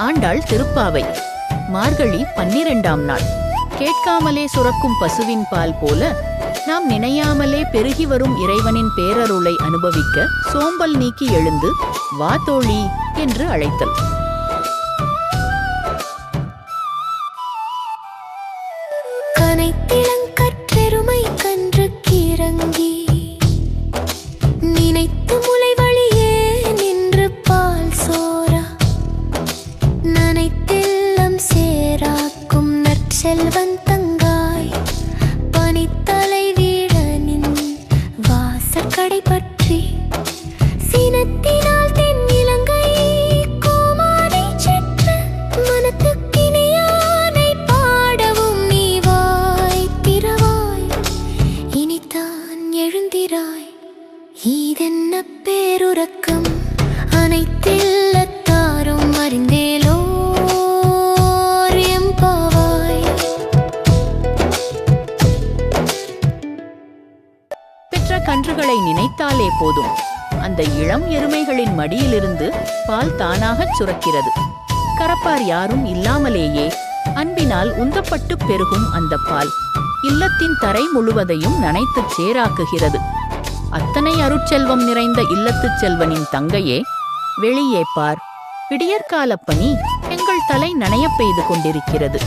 ஆண்டாள் திருப்பாவை. மார்கழி பன்னிரெண்டாம் நாள். கேட்காமலே சுரக்கும் பசுவின் பால் போல நாம் நினையாமலே பெருகி வரும் இறைவனின் பேரருளை அனுபவிக்க சோம்பல் நீக்கி எழுந்து வா தோழி என்று அழைத்தல். கனை செல்வன் தங்காய் பனித்தலை வீழனின் வாசக்கடை பற்றி சினத்தினால் தென்னிலங்கை கோமானை செற்ற மனத்துக்கினியானை பாடவும் நீ வாய் திறவாய். இனித்தான் எழுந்திராய். இதென்ன பேருறக்கம் கன்றுகளை நினைத்தாலே போதும். அந்த இளம் எருமைகளின் மடியிலிருந்து பால் தானாகச் சுரக்கிறது. கரப்பார் யாரும் இல்லாமலேயே அன்பினால் உந்தப்பட்டு பெருகும் அந்த பால் இல்லத்தின் தரை முழுவதையும் நனைத்துச் சேராக்குகிறது. அத்தனை அருட்செல்வம் நிறைந்த இல்லத்துச் செல்வனின் தங்கையே வெளியே பார். விடியற்காலப் பணி எங்கள் தலை நனையப் பெய்து கொண்டிருக்கிறது.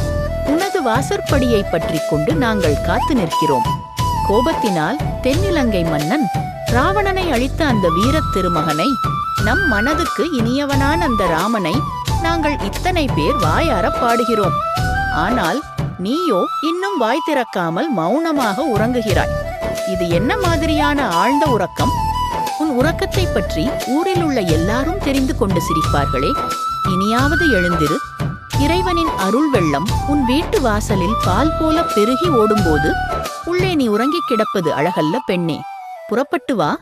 உனது வாசற்படியைப் பற்றி கொண்டு நாங்கள் காத்து நிற்கிறோம். கோபத்தினால் தென்னிலங்கை மன்னன் ராவணனை அழித்த அந்த வீரத் திருமகனை நம் மனதுக்கு இனியவனான அந்த ராமனை நாங்கள் இத்தனை பேர் வாயார பாடுகிறோம். ஆனால் நீயோ இன்னும் வாய் திறக்காமல் மௌனமாக உறங்குகிறாய். இது என்ன மாதிரியான ஆழ்ந்த உறக்கம்? உன் உறக்கத்தைப் பற்றி ஊரில் உள்ள எல்லாரும் தெரிந்து கொண்டு சிரிப்பார்களே. இனியாவது எழுந்திரு. இறைவனின் அருள் வெள்ளம் உன் வீட்டு வாசலில் பால் போல பெருகி ஓடும்போது உள்ளே நீ உறங்கிக் கிடப்பது அழகல்ல பெண்ணே. புறப்பட்டு வா.